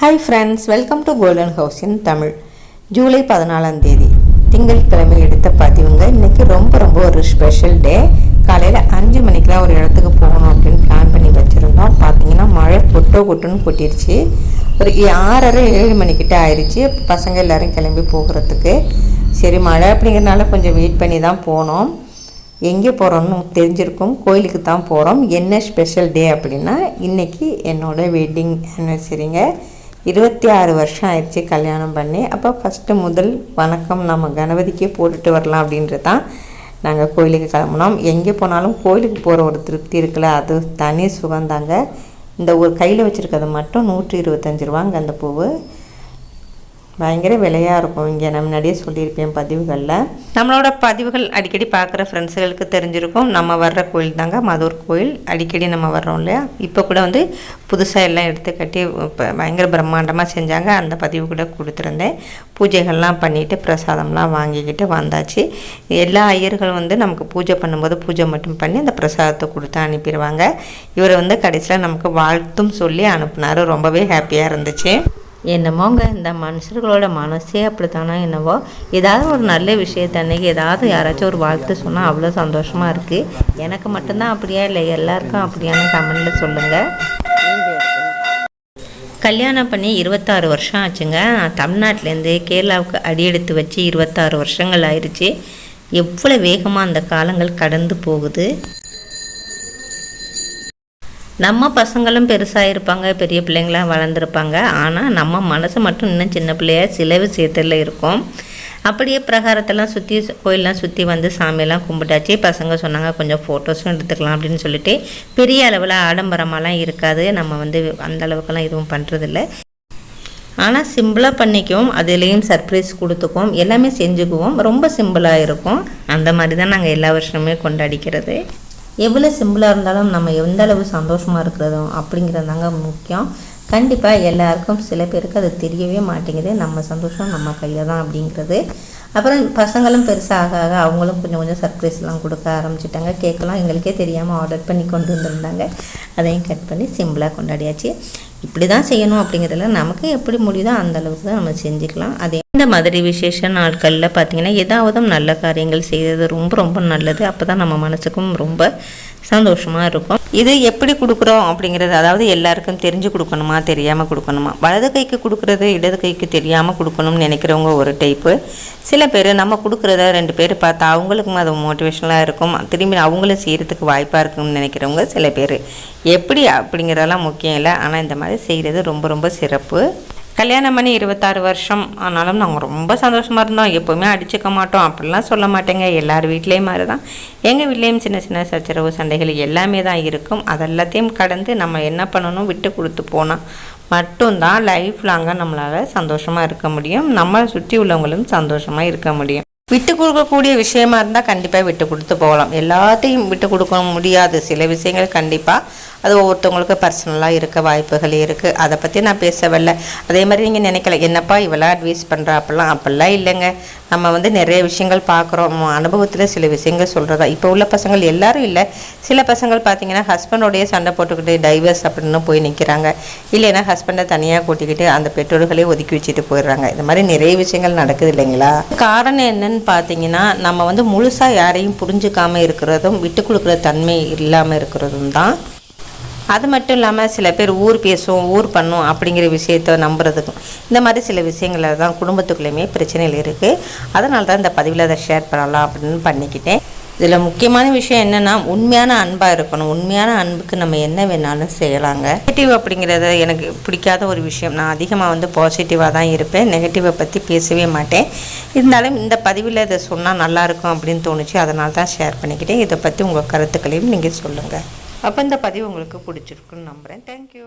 Hi friends welcome to golden house in Tamil July பதினாலாம் தேதி. திங்கட்கிழமை எடுத்த பதிவுங்க இன்றைக்கி ரொம்ப ரொம்ப ஒரு ஸ்பெஷல் டே காலையில் அஞ்சு மணிக்கெலாம் ஒரு இடத்துக்கு போகணும் அப்படின்னு பிளான் பண்ணி வச்சுருந்தோம். பார்த்தீங்கன்னா மழை கொட்டோ கொட்டுன்னு கொட்டிருச்சு ஒரு ஆறரை ஏழு மணிக்கிட்ட ஆயிடுச்சு பசங்க எல்லோரும் கிளம்பி போகிறதுக்கு. சரி மழை அப்படிங்கிறனால கொஞ்சம் வெயிட் பண்ணி தான் போனோம். எங்கே போகிறோம்னு தெரிஞ்சிருக்கும். கோயிலுக்கு தான் போகிறோம் என்ன ஸ்பெஷல் டே அப்படின்னா இன்றைக்கி என்னோடய வெட்டிங் ஆனிவர்சரிங்க இருபத்தி ஆறு வருஷம் ஆயிடுச்சு கல்யாணம் பண்ணி. அப்போ ஃபஸ்ட்டு முதல் வணக்கம் நம்ம கணபதிக்கே போட்டுட்டு வரலாம் அப்படின்றது தான் நாங்கள் கோயிலுக்கு கிளம்புனோம். எங்கே போனாலும் கோயிலுக்கு போகிற ஒரு திருப்தி இருக்குல்ல? அது தனி சுகந்தாங்க. இந்த ஒரு கையில் வச்சுருக்கிறது மட்டும் நூற்றி இருபத்தஞ்சி ரூபாங்க அந்த பூவு. பயங்கர விலையாக இருக்கும். இங்கே நான் முன்னாடியே சொல்லியிருப்பேன் பதிவுகளில். நம்மளோட பதிவுகள் அடிக்கடி பார்க்குற ஃப்ரெண்ட்ஸுகளுக்கு தெரிஞ்சிருக்கும். நம்ம வர்ற கோயில் தாங்க மதுர் கோயில். அடிக்கடி நம்ம வர்றோம் இல்லையா? இப்போ கூட வந்து புதுசாக எல்லாம் எடுத்து கட்டி பயங்கர பிரம்மாண்டமாக செஞ்சாங்க. அந்த பதிவு கூட கொடுத்துருந்தேன். பூஜைகள்லாம் பண்ணிவிட்டு பிரசாதம்லாம் வாங்கிக்கிட்டு வந்தாச்சு. எல்லா ஐயர்களும் வந்து நமக்கு பூஜை பண்ணும்போது பூஜை மட்டும் பண்ணி அந்த பிரசாதத்தை கொடுத்து அனுப்பிடுவாங்க. இவர் வந்து கடைசியில் நமக்கு வாழ்த்தும் சொல்லி அனுப்புனார். ரொம்பவே ஹாப்பியாக இருந்துச்சு. என்னமோங்க இந்த மனுஷர்களோட மனசே அப்படித்தானா என்னவோ? ஏதாவது ஒரு நல்ல விஷயத்த அன்னைக்கு ஏதாவது யாராச்சும் ஒரு வாழ்த்து சொன்னால் அவ்வளோ சந்தோஷமாக இருக்குது எனக்கு மட்டும்தான் அப்படியா இல்லை எல்லாருக்கும் அப்படியான்னு கமெண்டில் சொல்லுங்கள் கல்யாணம் பண்ணி இருபத்தாறு வருஷம் ஆச்சுங்க. தமிழ்நாட்டிலேருந்து கேரளாவுக்கு அடி எடுத்து வச்சு இருபத்தாறு வருஷங்கள் ஆயிடுச்சு. எவ்வளோ வேகமாக அந்த காலங்கள் கடந்து போகுது. நம்ம பசங்களும் பெருசாக இருப்பாங்க பெரிய பிள்ளைங்களாம் வளர்ந்துருப்பாங்க. ஆனால் நம்ம மனசு மட்டும் இன்னும் சின்ன பிள்ளையாக சில விஷயத்தில் இருக்கும். அப்படியே பிரகாரத்தெல்லாம் சுற்றி கோயிலெலாம் சுற்றி வந்து சாமியெல்லாம் கும்பிட்டாச்சு. பசங்க சொன்னாங்க கொஞ்சம் ஃபோட்டோஸும் எடுத்துக்கலாம் அப்படின்னு சொல்லிட்டு. பெரிய அளவில் ஆடம்பரமாலாம் இருக்காது. நம்ம வந்து அந்த அளவுக்கெல்லாம் எதுவும் பண்ணுறதில்ல ஆனால் சிம்பிளாக பண்ணிக்குவோம். அதுலேயும் சர்ப்ரைஸ் கொடுத்துக்குவோம். எல்லாமே செஞ்சுக்குவோம். ரொம்ப சிம்பிளாக இருக்கும். அந்த மாதிரி தான் நாங்கள் எல்லா வருஷமே கொண்டாடிக்கிறது. எவ்வளோ சிம்பிளாக இருந்தாலும் நம்ம எந்த அளவு சந்தோஷமாக இருக்கிறதும் அப்படிங்கிறது தாங்க முக்கியம். கண்டிப்பாக எல்லாருக்கும் சில பேருக்கு அது தெரியவே மாட்டேங்குது. நம்ம சந்தோஷம் நம்ம கையில் தான் அப்படிங்கிறது. அப்புறம் பசங்களும் பெருசாக ஆக அவங்களும் கொஞ்சம் கொஞ்சம் சர்ப்ரைஸ்லாம் கொடுக்க ஆரம்பிச்சிட்டாங்க. கேட்கலாம் எங்களுக்கே தெரியாமல் ஆர்டர் பண்ணி கொண்டு வந்திருந்தாங்க. அதையும் கட் பண்ணி சிம்பிளாக கொண்டாடியாச்சு. இப்படி தான் செய்யணும் அப்படிங்கிறதுல நமக்கு எப்படி முடியுதோ அந்த அளவுக்கு தான் நம்ம செஞ்சுக்கலாம். அதே இந்த மாதிரி விசேஷ நாட்களில் பார்த்திங்கன்னா ஏதாவது நல்ல காரியங்கள் செய்கிறது ரொம்ப ரொம்ப நல்லது. அப்போ தான் நம்ம மனசுக்கும் ரொம்ப சந்தோஷமாக இருக்கும் இது எப்படி கொடுக்குறோம் அப்படிங்கிறது அதாவது எல்லாருக்கும் தெரிஞ்சு கொடுக்கணுமா தெரியாமல் கொடுக்கணுமா? வலது கைக்கு கொடுக்குறது இடது கைக்கு தெரியாமல் கொடுக்கணும்னு நினைக்கிறவங்க ஒரு டைப்பு சில பேர் நம்ம கொடுக்குறத ரெண்டு பேர் பார்த்தா அவங்களுக்கும் அது மோட்டிவேஷனலாக இருக்கும். திரும்பி அவங்களும் செய்கிறதுக்கு வாய்ப்பாக இருக்கும்னு நினைக்கிறவங்க சில பேர். எப்படி அப்படிங்கிறதெல்லாம் முக்கியம் இல்லை. ஆனால் இந்த மாதிரி செய்கிறது ரொம்ப ரொம்ப சிறப்பு. கல்யாணம் பண்ணி இருபத்தாறு வருஷம். ஆனாலும் நாங்கள் ரொம்ப சந்தோஷமாக இருந்தோம். எப்போவுமே அடிச்சுக்க மாட்டோம். அப்படிலாம் சொல்ல மாட்டேங்க. எல்லார் வீட்லேயும் மாதிரி தான் எங்கள் வீட்லேயும் சின்ன சின்ன சச்சரவு சண்டைகள் எல்லாமே தான் இருக்கும். அதெல்லாத்தையும் கடந்து நம்ம என்ன பண்ணணும்? விட்டு கொடுத்து போனால் மட்டும்தான் லைஃப் லாங்காக நம்மளால் சந்தோஷமாக இருக்க முடியும். நம்மளை சுற்றி உள்ளவங்களும் சந்தோஷமாக இருக்க முடியும். விட்டு கொடுக்கக்கூடிய விஷயமா இருந்தால் கண்டிப்பாக விட்டு கொடுத்து போகலாம். எல்லாத்தையும் விட்டு கொடுக்க முடியாது. சில விஷயங்கள் கண்டிப்பாக அது ஒவ்வொருத்தவங்களுக்கு பர்சனலாக இருக்க வாய்ப்புகள் இருக்குது அதை பற்றி நான் பேசவில்லை. அதே மாதிரி நீங்கள் நினைக்கல என்னப்பா இவெல்லாம் அட்வைஸ் பண்ணுறா அப்படிலாம் அப்படிலாம் இல்லைங்க. நம்ம வந்து நிறைய விஷயங்கள் பார்க்குறோம். அனுபவத்தில் சில விஷயங்கள் சொல்கிறதா இப்போ உள்ள பசங்கள் எல்லாரும் இல்லை. சில பசங்கள் பார்த்தீங்கன்னா ஹஸ்பண்டோடைய சண்டை போட்டுக்கிட்டு டைவர்ஸ் அப்படின்னு போய் நிற்கிறாங்க இல்லைன்னா ஹஸ்பண்டை தனியாக கூட்டிக்கிட்டு அந்த பெற்றோர்களே ஒதுக்கி வச்சுட்டு போயிடுறாங்க. இந்த மாதிரி நிறைய விஷயங்கள் நடக்குது இல்லைங்களா? காரணம் என்னன்னு பார்த்தீங்கன்னா நம்ம வந்து முழுசாக யாரையும் புரிஞ்சுக்காமல் இருக்கிறதும் விட்டு கொடுக்குற தன்மை இல்லாமல் இருக்கிறதும் தான் அது மட்டும் இல்லாமல் சில பேர் ஊர் பேசும் ஊர் பண்ணும் அப்படிங்கிற விஷயத்த நம்புறதுக்கும். இந்த மாதிரி சில விஷயங்களில் தான் குடும்பத்துக்குள்ளேயுமே பிரச்சனைகள் இருக்குது அதனால தான் இந்த பதிவில் அதை ஷேர் பண்ணலாம் அப்படின்னு பண்ணிக்கிட்டேன். இதில் முக்கியமான விஷயம் என்னென்னா உண்மையான அன்பாக இருக்கணும். உண்மையான அன்புக்கு நம்ம என்ன வேணாலும் செய்யலாங்க. நெகட்டிவ் அப்படிங்கிறத எனக்கு பிடிக்காத ஒரு விஷயம். நான் அதிகமாக வந்து பாசிட்டிவாக தான் இருப்பேன். நெகட்டிவை பற்றி பேசவே மாட்டேன். இருந்தாலும் இந்த பதிவில் இதை சொன்னால் நல்லாயிருக்கும் அப்படின்னு தோணுச்சு. அதனால தான் ஷேர் பண்ணிக்கிட்டேன். இதை பற்றி உங்கள் கருத்துக்களையும் நீங்கள் சொல்லுங்கள் அப்போ இந்த பதிவு உங்களுக்கு பிடிச்சிருக்குன்னு நம்புகிறேன் தேங்க்யூ